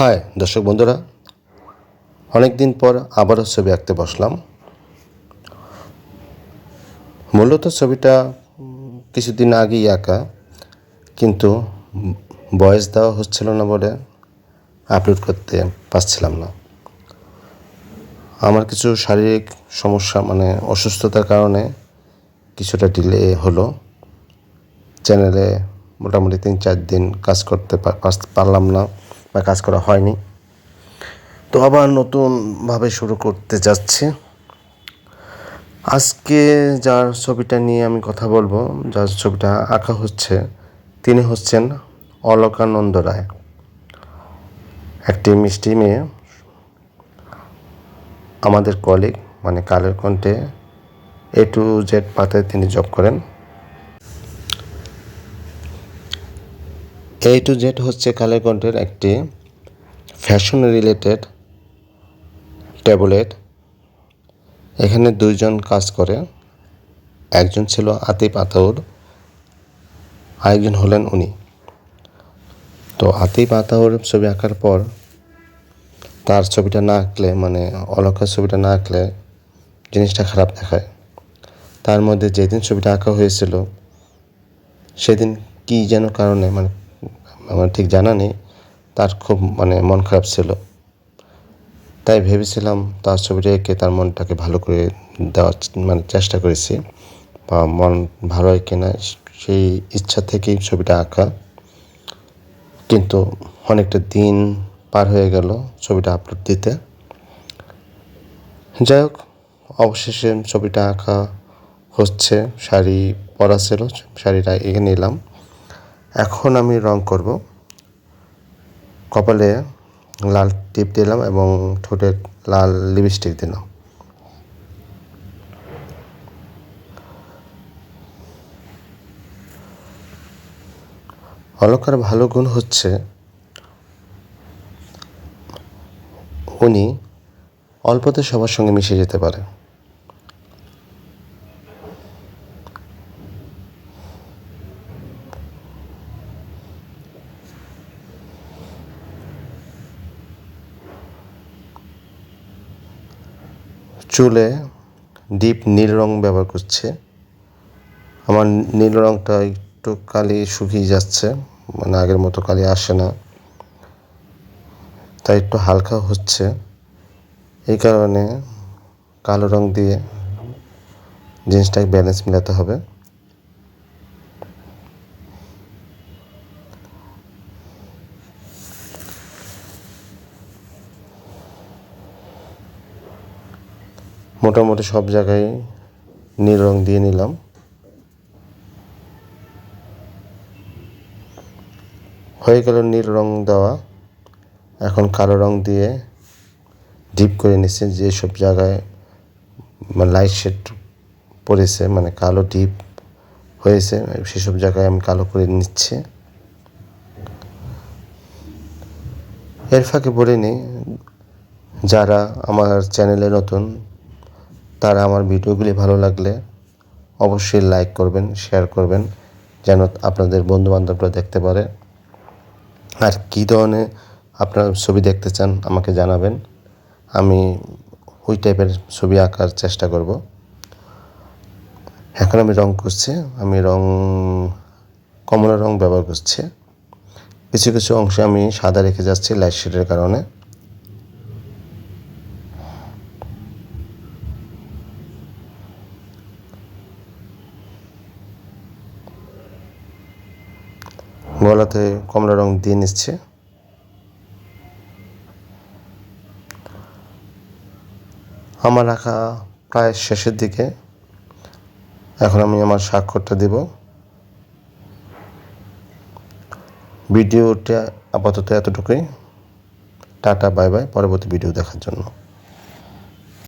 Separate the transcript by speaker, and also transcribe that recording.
Speaker 1: High দর্শক বন্ধুরা অনেক দিন পর আবারও ছবি আঁকতে বসলাম। মূলত ছবিটা কিছুদিন আগেই আঁকা, কিন্তু বয়স দেওয়া হচ্ছিল না বলে আপলোড করতে পারছিলাম না। আমার কিছু শারীরিক সমস্যা মানে অসুস্থতার কারণে কিছুটা ডিলে হলো। চ্যানেলে মোটামুটি তিন চার দিন কাজ করতে পারলাম না। বা কাজ করা হয়নি। তো আবার নতুনভাবে শুরু করতে যাচ্ছি। আজকে যার ছবিটা নিয়ে আমি কথা বলব, যার ছবিটা আঁকা হচ্ছে, তিনি হচ্ছেন অলকানন্দ রায়। একটি মিষ্টি মেয়ে। আমাদের কলিগ মানে কালের কণ্ঠে এ টু জেড পাতায় তিনি জব করেন। এ টু জেড হচ্ছে কালের কণ্ঠের একটি ফ্যাশন রিলেটেড ট্যাবলেট এখানে দুইজন কাজ করে। একজন ছিল আতিফ আতাউর, আরেকজন হলেন উনি। তো আতিফ আতাউর ছবি আঁকার পর তার ছবিটা না আঁকলে মানে অলকার ছবিটা না আঁকলে জিনিসটা খারাপ দেখায়। তার মধ্যে যেদিন ছবিটা আঁকা হয়েছিল, সেদিন কী যেন কারণে মানে আমার ঠিক জানা নেই। তার খুব মানে মন খারাপ ছিল। তাই ভেবেছিলাম তার ছবিটা এঁকে তার মনটাকে ভালো করে দেওয়ার মানে চেষ্টা করেছি। বা মন ভালো হয় কিনা সেই ইচ্ছা থেকেই ছবিটা আঁকা। কিন্তু অনেকটা দিন পার হয়ে গেল ছবিটা আপলোড দিতে। যাই হোক, অবশেষে ছবিটা আঁকা হচ্ছে, শাড়ি পরা ছিল, শাড়িটা এঁকে নিলাম। এখন আমি রং করব। কপালে লাল টিপ দিলাম এবং ঠোঁটে লাল লিপস্টিক দিলাম। অলকার ভালো গুণ হচ্ছে উনি অল্পতে সবার সঙ্গে মিশে যেতে পারে। চুলে ডিপ নীল রং ব্যবহার করছি। আমার নীল রংটা একটু কালি শুকিয়ে যাচ্ছে মানে আগের মতো কালি আসে না। তাই একটু হালকা হচ্ছে। এই কারণে কালো রং দিয়ে জিনিসটাকে ব্যালেন্স মেলাতে হবে। মোটামুটি সব জায়গায় নীল রং দিয়ে নিলাম। হয়ে গেল নীল রং দেওয়া। এখন কালো রং দিয়ে ডিপ করে নিচ্ছে যেসব জায়গায় লাইট শেড পড়েছে মানে কালো ডিপ হয়েছে, সেসব জায়গায় আমি কালো করে নিচ্ছি। এর ফাঁকে বলে নিই যারা আমার চ্যানেলে নতুন তারা আমার ভিডিওগুলি ভালো লাগলে অবশ্যই লাইক করবেন শেয়ার করবেন, যেন আপনাদের বন্ধুবান্ধবরা দেখতে পারে। আর কী ধরনের আপনার ছবি দেখতে চান আমাকে জানাবেন। আমি ওই টাইপের ছবি আঁকার চেষ্টা করব। এখন আমি রং করছি, আমি রং, কমলা রং ব্যবহার করছি। কিছু কিছু অংশে আমি সাদা রেখে যাচ্ছি লাইট শেডের কারণে। গলাতে কমলা রং দিয়ে নিচ্ছে। আমার আঁকা প্রায় শেষের দিকে। এখন আমি আমার স্বাক্ষরটা দেব। ভিডিওটা আপাতত এতটুকুই। টাটা, বাই বাই, পরবর্তী ভিডিও দেখার জন্য।